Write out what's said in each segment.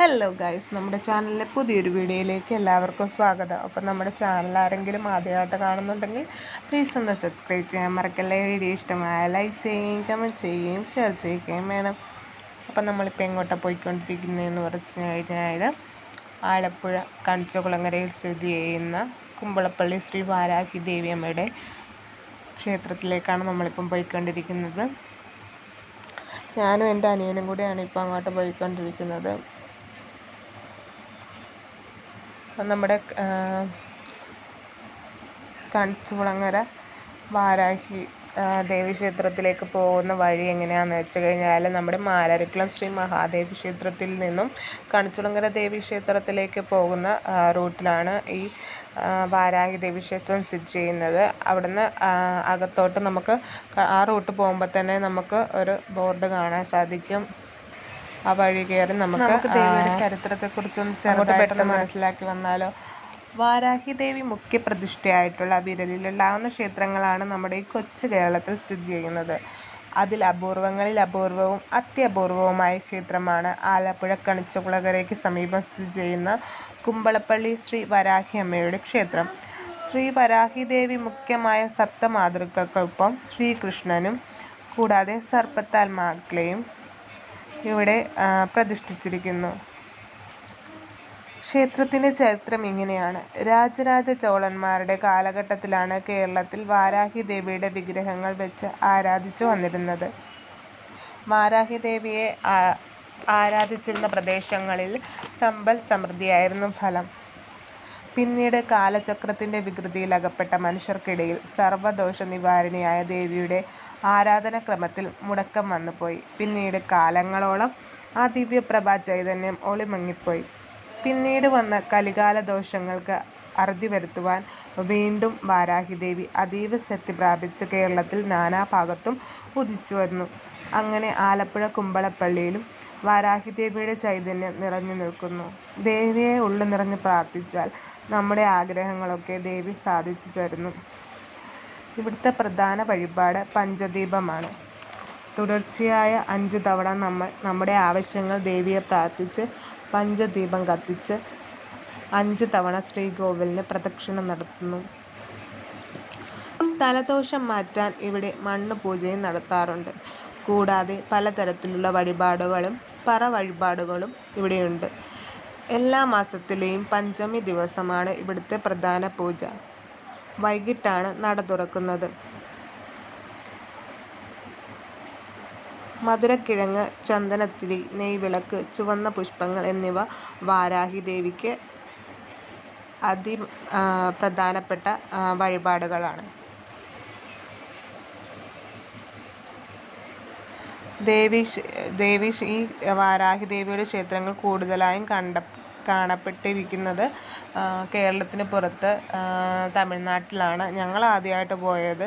Hello guys നമ്മുടെ ചാനലിലെ പുതിയൊരു വീഡിയോയിലേക്ക് എല്ലാവർക്കും സ്വാഗതം. അപ്പോൾ നമ്മുടെ ചാനൽ ആരെങ്കിലും ആദ്യമായിട്ട് കാണുന്നുണ്ടെങ്കിൽ പ്ലീസ് ഒന്ന് സബ്സ്ക്രൈബ് ചെയ്യാൻ മറക്കല്ലേ? വീഡിയോ ഇഷ്ടമായ ലൈക്ക് ചെയ്യുകയും കമന്റ് ചെയ്യുകയും ഷെയർ ചെയ്യുകയും വേണം. അപ്പം നമ്മളിപ്പോൾ എങ്ങോട്ടാണ് പോയിക്കൊണ്ടിരിക്കുന്നതെന്ന് പറഞ്ഞു കഴിഞ്ഞാൽ ആലപ്പുഴ കണിച്ചകുളങ്ങരയിൽ സ്ഥിതി ചെയ്യുന്ന കുമ്പളപ്പള്ളി ശ്രീ വാരാഹി ദേവിയമ്മയുടെ ക്ഷേത്രത്തിലേക്കാണ് നമ്മളിപ്പം പോയിക്കൊണ്ടിരിക്കുന്നത്. ഞാനും എന്റെ അനിയനും കൂടിയാണ് ഇപ്പോൾ അങ്ങോട്ട് പോയിക്കൊണ്ടിരിക്കുന്നത് അപ്പം നമ്മുടെ കണിച്ചുകുളങ്ങര വാരാഹി ദേവി ക്ഷേത്രത്തിലേക്ക് പോകുന്ന വഴി എങ്ങനെയാണെന്ന് വെച്ച് കഴിഞ്ഞാൽ നമ്മുടെ മാലാരിക്കുളം ശ്രീ മഹാദേവി ക്ഷേത്രത്തിൽ നിന്നും കണിച്ചുളങ്ങര ദേവി ക്ഷേത്രത്തിലേക്ക് പോകുന്ന റൂട്ടിലാണ് ഈ വാരാഹി ദേവി ക്ഷേത്രം സ്ഥിതി ചെയ്യുന്നത്. അവിടുന്ന് അകത്തോട്ട് നമുക്ക് ആ റൂട്ട് പോകുമ്പോൾ തന്നെ നമുക്ക് ഒരു ബോർഡ് കാണാൻ സാധിക്കും. ആ വഴി കയറി നമുക്ക് ചരിത്രത്തെ ചരിത്രത്തെക്കുറിച്ചൊന്ന് ചെറുതായിട്ട് മനസ്സിലാക്കി വന്നാലോ? വാരാഹി ദേവി മുഖ്യ പ്രതിഷ്ഠയായിട്ടുള്ള വിരലിലുണ്ടാവുന്ന ക്ഷേത്രങ്ങളാണ് നമ്മുടെ ഈ കൊച്ചു കേരളത്തിൽ സ്ഥിതി ചെയ്യുന്നത്. അതിൽ അപൂർവങ്ങളിൽ അപൂർവവും അത്യപൂർവവുമായ ക്ഷേത്രമാണ് ആലപ്പുഴ കണിച്ചുകുളകരയ്ക്ക് സമീപം സ്ഥിതി ചെയ്യുന്ന കുമ്പളപ്പള്ളി ശ്രീ വരാഹി അമ്മയുടെ ക്ഷേത്രം. ശ്രീ വരാഹി ദേവി മുഖ്യമായ സപ്തമാതൃകൾക്കൊപ്പം ശ്രീകൃഷ്ണനും കൂടാതെ സർപ്പത്താൽ മാക്കളെയും ഇവിടെ പ്രതിഷ്ഠിച്ചിരിക്കുന്നു. ക്ഷേത്രത്തിന്റെ ചരിത്രം ഇങ്ങനെയാണ്. രാജരാജ ചോളന്മാരുടെ കാലഘട്ടത്തിലാണ് കേരളത്തിൽ വാരാഹി ദേവിയുടെ വിഗ്രഹങ്ങൾ വെച്ച് ആരാധിച്ചു വന്നിരുന്നത്. വാരാഹി ദേവിയെ ആരാധിച്ചിരുന്ന പ്രദേശങ്ങളിൽ സമ്പൽ സമൃദ്ധിയായിരുന്നു ഫലം. പിന്നീട് കാലചക്രത്തിന്റെ വികൃതിയിൽ അകപ്പെട്ട മനുഷ്യർക്കിടയിൽ സർവദോഷ നിവാരണിയായ ദേവിയുടെ ആരാധനാക്രമത്തിൽ മുടക്കം വന്നുപോയി. പിന്നീട് കാലങ്ങളോളം ആ ദിവ്യപ്രഭാ ചൈതന്യം ഒളിമങ്ങിപ്പോയി. പിന്നീട് വന്ന കലികാല ദോഷങ്ങൾക്ക് അറുതി വരുത്തുവാൻ വീണ്ടും വാരാഹിദേവി അതീവ ശക്തി പ്രാപിച്ച് കേരളത്തിൽ നാനാഭാഗത്തും ഉദിച്ചു വന്നു അങ്ങനെ ആലപ്പുഴ കുമ്പളപ്പള്ളിയിലും വാരാഹിദേവിയുടെ ചൈതന്യം നിറഞ്ഞു നിൽക്കുന്നു. ദേവിയെ ഉള്ളു നിറഞ്ഞ് പ്രാർത്ഥിച്ചാൽ നമ്മുടെ ആഗ്രഹങ്ങളൊക്കെ ദേവി സാധിച്ചു തരുന്നു. ഇവിടുത്തെ പ്രധാന വഴിപാട് പഞ്ചദീപമാണ്. തുടർച്ചയായ അഞ്ചു തവണ നമ്മൾ നമ്മുടെ ആവശ്യങ്ങൾ ദേവിയെ പ്രാർത്ഥിച്ച് പഞ്ചദീപം കത്തിച്ച് അഞ്ച് തവണ ശ്രീകോവിലിന് പ്രദക്ഷിണം നടത്തുന്നു. സ്ഥലദോഷം മാറ്റാൻ ഇവിടെ മണ്ണ് പൂജയും നടത്താറുണ്ട്. കൂടാതെ പലതരത്തിലുള്ള വഴിപാടുകളും പറ വഴിപാടുകളും ഇവിടെയുണ്ട്. എല്ലാ മാസത്തിലെയും പഞ്ചമി ദിവസമാണ് ഇവിടുത്തെ പ്രധാന പൂജ. വൈകിട്ടാണ് നട തുറക്കുന്നത്. മധുരക്കിഴങ്ങ് ചന്ദനത്തിരി നെയ്വിളക്ക് ചുവന്ന പുഷ്പങ്ങൾ എന്നിവ വാരാഹി ദേവിക്ക് അതി പ്രധാനപ്പെട്ട വഴിപാടുകളാണ്. ദേവി ദേവി ഈ വാരാഹി ദേവിയുടെ ക്ഷേത്രങ്ങൾ കൂടുതലായും കണ്ട കാണപ്പെട്ടിരിക്കുന്നത് കേരളത്തിന് പുറത്ത് തമിഴ്നാട്ടിലാണ്. ഞങ്ങൾ ആദ്യമായിട്ട് പോയത്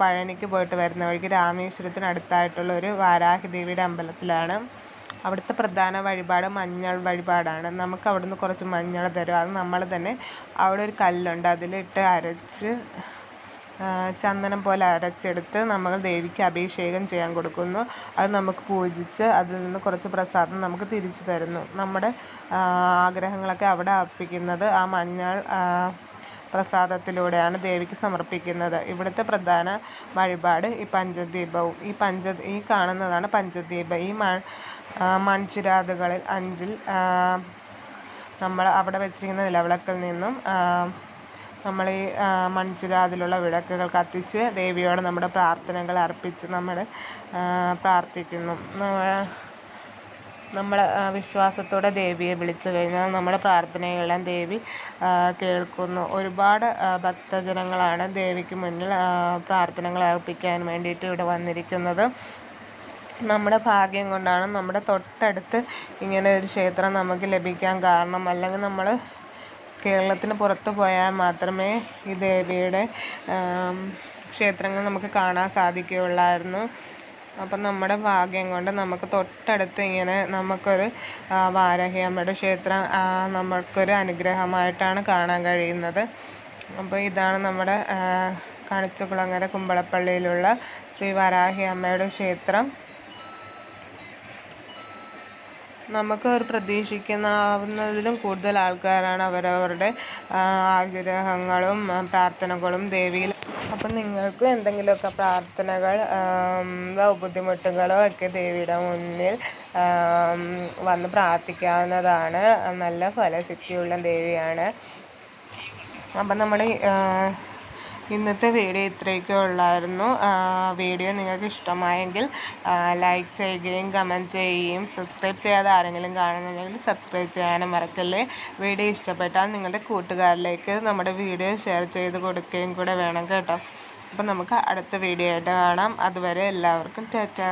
പഴനിക്ക് പോയിട്ട് വരുന്ന വഴിക്ക് രാമേശ്വരത്തിന് അടുത്തായിട്ടുള്ള ഒരു വാരാഹി ദേവിയുടെ അമ്പലത്തിലാണ്. അവിടുത്തെ പ്രധാന വഴിപാട് മഞ്ഞൾ വഴിപാടാണ്. നമുക്ക് അവിടുന്ന് കുറച്ച് മഞ്ഞൾ തരും. അത് നമ്മൾ തന്നെ അവിടെ ഒരു കല്ലുണ്ട്. അതിലിട്ട് അരച്ച് ചന്ദനം പോലെ അരച്ചെടുത്ത് നമ്മൾ ദേവിക്ക് അഭിഷേകം ചെയ്യാൻ കൊടുക്കുന്നു. അത് നമുക്ക് പൂജിച്ച് അതിൽ നിന്ന് കുറച്ച് പ്രസാദം നമുക്ക് തിരിച്ചു തരുന്നു. നമ്മുടെ ആഗ്രഹങ്ങളൊക്കെ അവിടെ അർപ്പിക്കുന്നത് ആ മഞ്ഞൾ പ്രസാദത്തിലൂടെയാണ് ദേവിക്ക് സമർപ്പിക്കുന്നത്. ഇവിടുത്തെ പ്രധാന വഴിപാട് ഈ പഞ്ചദീപവും. ഈ പഞ്ച ഈ കാണുന്നതാണ് പഞ്ചദീപ. ഈ മൺ മൺചിരാതുകളിൽ അഞ്ചിൽ നമ്മൾ അവിടെ വെച്ചിരിക്കുന്ന നിലവിളക്കിൽ നിന്നും നമ്മൾ ഈ മൺചിരാതിലുള്ള വിളക്കുകൾ കത്തിച്ച് ദേവിയോട് നമ്മുടെ പ്രാർത്ഥനകൾ അർപ്പിച്ച് നമ്മൾ പ്രാർത്ഥിക്കുന്നു. നമ്മൾ വിശ്വാസത്തോടെ ദേവിയെ വിളിച്ചു കഴിഞ്ഞാൽ നമ്മുടെ പ്രാർത്ഥനകളെല്ലാം ദേവി കേൾക്കുന്നു. ഒരുപാട് ഭക്തജനങ്ങളാണ് ദേവിക്ക് മുന്നിൽ പ്രാർത്ഥനകൾ അർപ്പിക്കാൻ വേണ്ടിയിട്ട് ഇവിടെ വന്നിരിക്കുന്നത്. നമ്മുടെ ഭാഗ്യം കൊണ്ടാണ് നമ്മുടെ തൊട്ടടുത്ത് ഇങ്ങനെ ഒരു ക്ഷേത്രം നമുക്ക് ലഭിക്കാൻ കാരണം. അല്ലെങ്കിൽ നമ്മൾ കേരളത്തിന് പുറത്ത് പോയാൽ മാത്രമേ ഈ ദേവിയുടെ ക്ഷേത്രങ്ങൾ നമുക്ക് കാണാൻ സാധിക്കുകയുള്ളായിരുന്നു. അപ്പം നമ്മുടെ ഭാഗ്യം കൊണ്ട് നമുക്ക് തൊട്ടടുത്ത് ഇങ്ങനെ നമുക്കൊരു വാരാഹിയമ്മയുടെ ക്ഷേത്രം നമുക്കൊരു അനുഗ്രഹമായിട്ടാണ് കാണാൻ കഴിയുന്നത്. അപ്പോൾ ഇതാണ് നമ്മുടെ കണിച്ചുകുളങ്ങര കുമ്പളപ്പള്ളിയിലുള്ള ശ്രീ വരാഹി അമ്മയുടെ ക്ഷേത്രം. നമുക്ക് ഒരു കൂടുതൽ ആൾക്കാരാണ് അവരവരുടെ ആഗ്രഹങ്ങളും പ്രാർത്ഥനകളും ദേവിയിൽ. അപ്പം നിങ്ങൾക്ക് എന്തെങ്കിലുമൊക്കെ പ്രാർത്ഥനകൾ ബുദ്ധിമുട്ടുകളോ ഒക്കെ ദേവിയുടെ മുന്നിൽ വന്ന് പ്രാർത്ഥിക്കാവുന്നതാണ്. നല്ല ഫലസിദ്ധിയുള്ള ദേവിയാണ്. അപ്പം നമ്മുടെ ഇന്നത്തെ വീഡിയോ ഇത്രയൊക്കെ ഉള്ളായിരുന്നു. വീഡിയോ നിങ്ങൾക്ക് ഇഷ്ടമായെങ്കിൽ ലൈക്ക് ചെയ്യുകയും കമന്റ് ചെയ്യുകയും സബ്സ്ക്രൈബ് ചെയ്യാതെ ആരെങ്കിലും കാണുന്നുണ്ടെങ്കിൽ സബ്സ്ക്രൈബ് ചെയ്യാനും മറക്കല്ലേ. വീഡിയോ ഇഷ്ടപ്പെട്ടാൽ നിങ്ങളുടെ കൂട്ടുകാരിലേക്ക് നമ്മുടെ വീഡിയോ ഷെയർ ചെയ്ത് കൊടുക്കുകയും കൂടെ വേണം കേട്ടോ. അപ്പം നമുക്ക് അടുത്ത വീഡിയോ ആയിട്ട് കാണാം. അതുവരെ എല്ലാവർക്കും ടാറ്റാ.